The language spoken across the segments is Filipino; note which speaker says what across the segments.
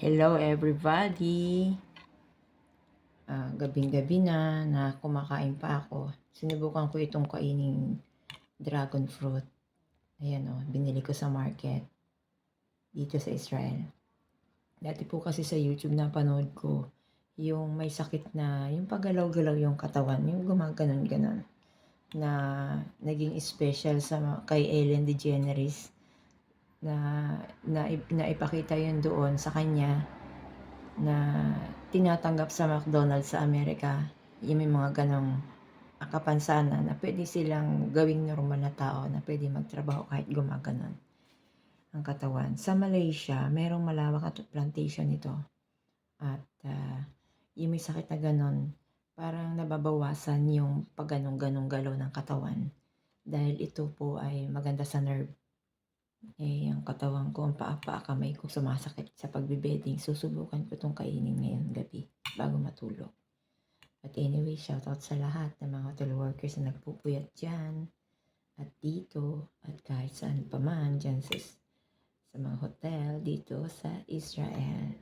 Speaker 1: Hello everybody! Ah, gabing-gabi na na kumakain pa ako. Sinubukan ko itong kainin dragon fruit. Ayan o, binili ko sa market dito sa Israel. Dati po kasi sa YouTube napanood ko yung may sakit na, yung pagalaw-galaw yung katawan, yung gumaganon-ganon na naging special sa kay Ellen DeGeneres na, na, na ipakita yun doon sa kanya na tinatanggap sa McDonald's sa Amerika yung may mga ganong kapansanan na pwede silang gawing normal na tao na pwede magtrabaho kahit gumaganon ang katawan. Sa Malaysia, merong malawak at plantation nito. At ah, yung may sakit na ganon, parang nababawasan yung pagganong-ganong galaw ng katawan. Dahil ito po ay maganda sa nerve eh, ang katawan ko, ang paa-paa kamay ko sumasakit sa pagbibeding. Susubukan ko itong kainin ngayon gabi bago matulog. But anyway, shoutout sa lahat ng mga hotel workers na nagpupuyat dyan at dito at kahit saan pa man dyan sa, sa mga hotel dito sa Israel.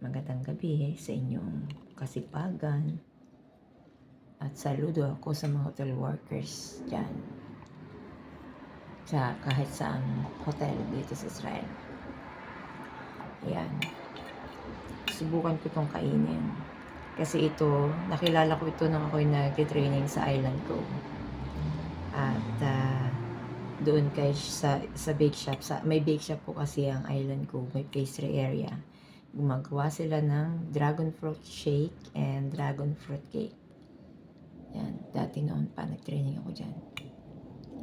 Speaker 1: Magandang gabi sa inyong kasipagan at saludo ako sa mga hotel workers dyan sa kahit saan hotel dito sa Israel. Ayan. Subukan ko itong kainin. Kasi ito, nakilala ko ito nung ako'y nag-training sa island ko. At ah, doon kay sa, sa bake shop, sa, may bake shop po kasi ang island ko, may pastry area. Gumagawa sila ng dragon fruit shake and dragon fruit cake. Yan, dati noon pa nag-training ako dyan.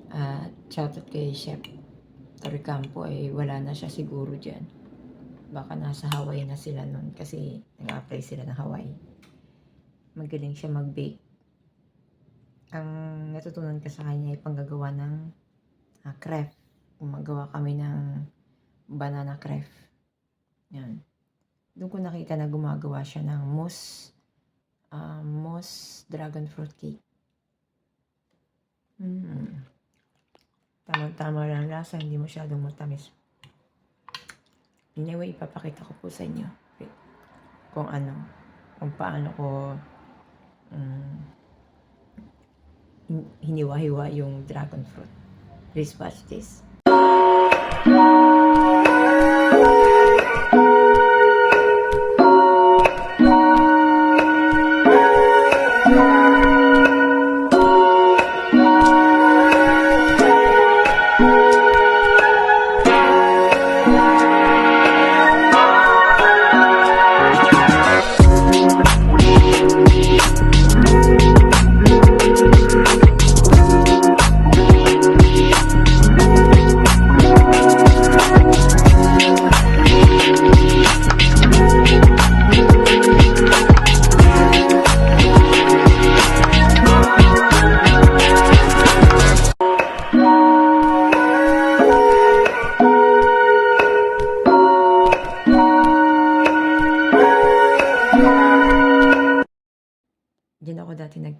Speaker 1: At shoutout kay Chef Toricampo ay wala na siya siguro dyan. Baka nasa Hawaii na sila nun kasi nag-apply sila ng Hawaii. Magaling siya mag-bake. Ang natutunan ko sa kanya ay panggagawa ng uh, crepe. Gumagawa kami ng banana crepe. Yan. Doon ko nakita na gumagawa siya ng mousse, uh, mousse dragon fruit cake. Mm. Tama-tama lang lasa, hindi masyadong matamis. Anyway, ipapakita ko po sa inyo kung ano, kung paano ko um, hin- hiniwa-hiwa yung dragon fruit. Please watch this. Diyan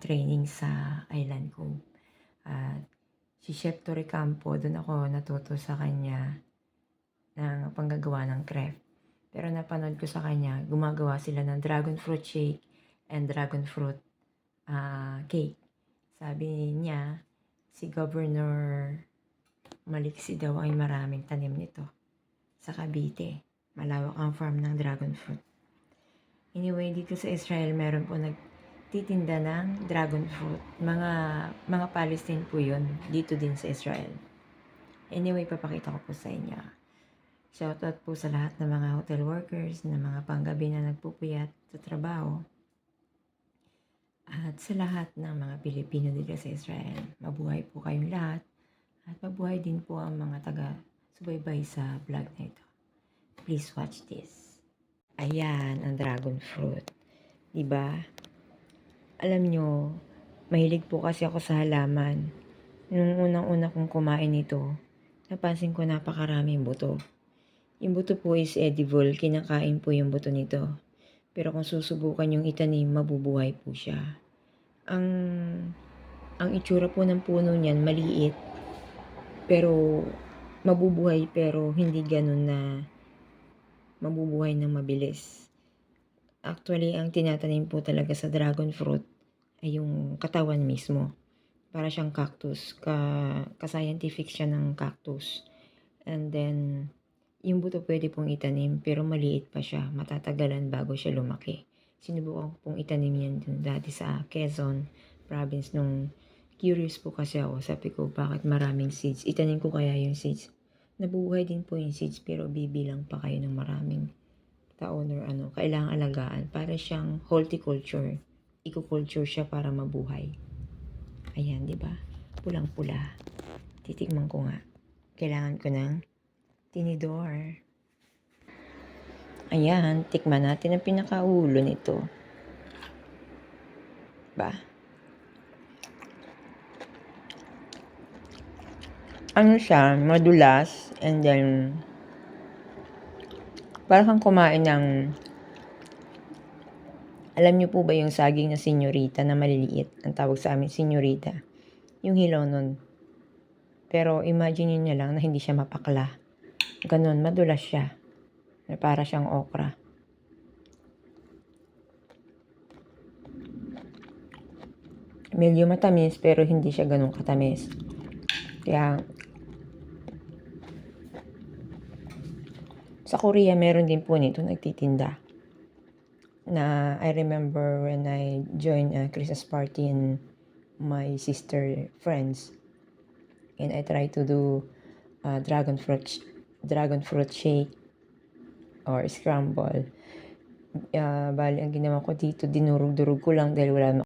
Speaker 1: nag-training sa island ko. At si Chef Toricampo, doon ako natuto sa kanya ng panggagawa ng crepe. Pero napanood ko sa kanya, gumagawa sila ng dragon fruit shake and dragon fruit ah, cake. Sabi niya, si Governor Maliksi daw ay maraming tanim nito sa Cavite. Malawak ang farm ng dragon fruit. Anyway, dito sa Israel, meron po nagtitinda ng dragon fruit. Mga, mga Palestine po yun, dito din sa Israel. Anyway, papakita ko po sa inyo. Shoutout po sa lahat ng mga hotel workers, ng mga panggabi na nagpupuyat sa trabaho. At sa lahat ng mga Pilipino dito sa Israel. Mabuhay po kayong lahat. At mabuhay din po ang mga taga-subaybay sa vlog na ito. Please watch this. Ayan, ang dragon fruit. 'Di ba? Alam nyo, mahilig po kasi ako sa halaman. Nung unang-una kong kumain ito, napansin ko napakaraming buto. Yung buto po is edible, kinakain po yung buto nito. Pero kung susubukan yung itanim, mabubuhay po siya. Ang ang itsura po ng puno niyan maliit, pero mabubuhay pero hindi ganun na mabubuhay ng mabilis. Actually, ang tinatanim po talaga sa dragon fruit ay yung katawan mismo. Para siyang cactus. Ka, ka-scientific siya ng cactus. And then, yung buto pwede pong itanim pero maliit pa siya. Matatagalan bago siya lumaki. Sinubukan ko pong itanim yan dun dati sa Quezon province nung curious po kasi ako. Sabi ko, bakit maraming seeds? Itanim ko kaya yung seeds. Nabubuhay din po yung seeds pero bibilang pa kayo ng maraming taon or ano. Kailangang alagaan. Para siyang horticulture. Eco-culture siya para mabuhay. Ayan, di ba? Pulang-pula. Titikman ko nga. Kailangan ko ng tinidor. Ayan, tikman natin ang pinakaulo nito. Ba? Ano siya, madulas, and then, parang kang kumain ng, alam niyo po ba yung saging na senyorita na maliliit? Ang tawag sa amin, senyorita. Yung hilaw nun. Pero imagine niyo lang na hindi siya mapakla. Ganon, madulas siya. Para siyang okra. Medyo matamis pero hindi siya ganun katamis. Kaya sa Korea meron din po nito nagtitinda. Na I remember when I joined a Christmas party in my sister friends and I try to do uh, dragon fruit dragon fruit shake or scramble. Uh, bali, ang ginawa ko dito, dinurog-durog ko lang dahil wala